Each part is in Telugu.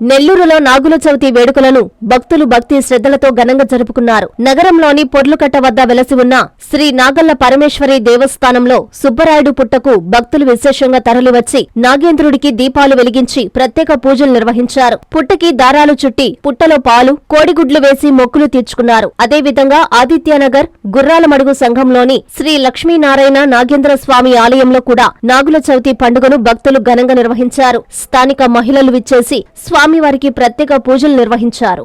నెల్లూరులో నాగుల చవితి వేడుకలను భక్తులు భక్తి శ్రద్ధలతో ఘనంగా జరుపుకున్నారు. నగరంలోని పొర్లుకట్ట వద్ద వెలసి ఉన్న శ్రీ నాగల్ల పరమేశ్వరి దేవస్థానంలో సుబ్బరాయుడు పుట్టకు భక్తులు విశేషంగా తరలివచ్చి నాగేంద్రుడికి దీపాలు వెలిగించి ప్రత్యేక పూజలు నిర్వహించారు. పుట్టకి దారాలు చుట్టి పుట్టలో పాలు కోడిగుడ్లు వేసి మొక్కులు తీర్చుకున్నారు. అదేవిధంగా ఆదిత్యనగర్ గుర్రాలమడుగు సంఘంలోని శ్రీ లక్ష్మీనారాయణ నాగేంద్ర స్వామి ఆలయంలో కూడా నాగుల చవితి పండుగను భక్తులు ఘనంగా నిర్వహించారు. స్థానిక మహిళలు విచ్చేసి స్వామివారికి ప్రత్యేక పూజలు నిర్వహించారు.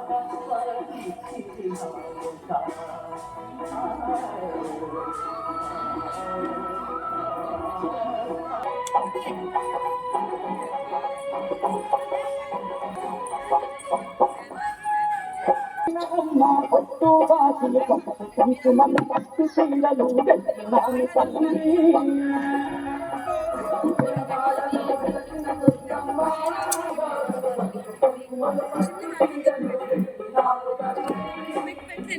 శీలలు పెట్టినాను తల్లి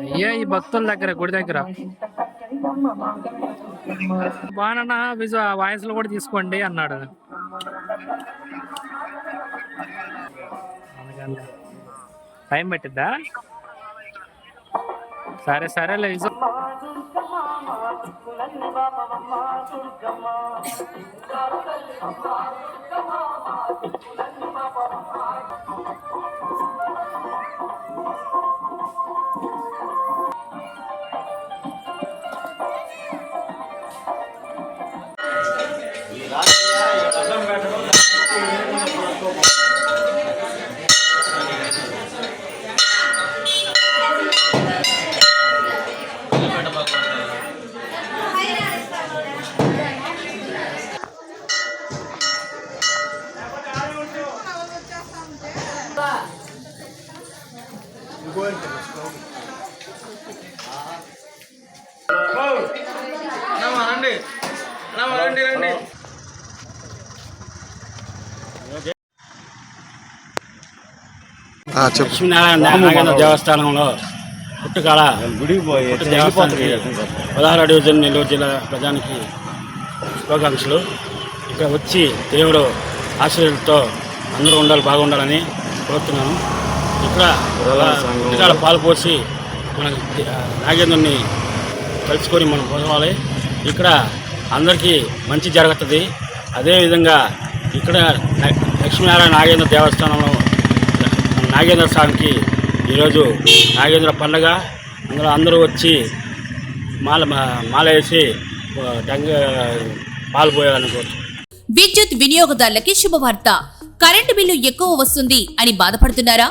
అయ్యా ఈ భక్తుల దగ్గర గుడి దగ్గర? బానన్న విజు వాయిస్లో కూడా తీసుకోండి అన్నాడు. టైం పెట్టిద్దా? సరే సరేలే విజు రండి రండి రండి. ఆ, చెప్పు. లక్ష్మీనారాయణ నాగేంద్ర దేవస్థానంలో పుట్టుకాల పుట్టు దేవస్థానానికి పదహారు డివిజన్ నెల్లూరు జిల్లా ప్రజానికి శుభాకాంక్షలు. ఇక్కడ వచ్చి దేవుడు ఆశీర్వాదంతో అందరూ ఉండాలి బాగుండాలని కోరుతున్నాను. ఇక్కడ పుట్టుకాల పాలు పోసి మన నాగేంద్రుని కలుసుకొని మనం పోవాలి. ఇక్కడ అందరికీ మంచి జరుగుతుంది. అదేవిధంగా ఇక్కడ లక్ష్మీనారాయణ నాగేంద్ర దేవస్థానంలో నాగేంద్ర స్వామికి ఈరోజు నాగేంద్ర పండగ. అందులో అందరూ వచ్చి మాల మా- మాల వేసి పాలు పోయాలని కోరుతున్నాను విద్యుత్ వినియోగదారులకి శుభవార్త. కరెంటు బిల్లు ఎక్కువ వస్తుంది అని బాధపడుతున్నారా?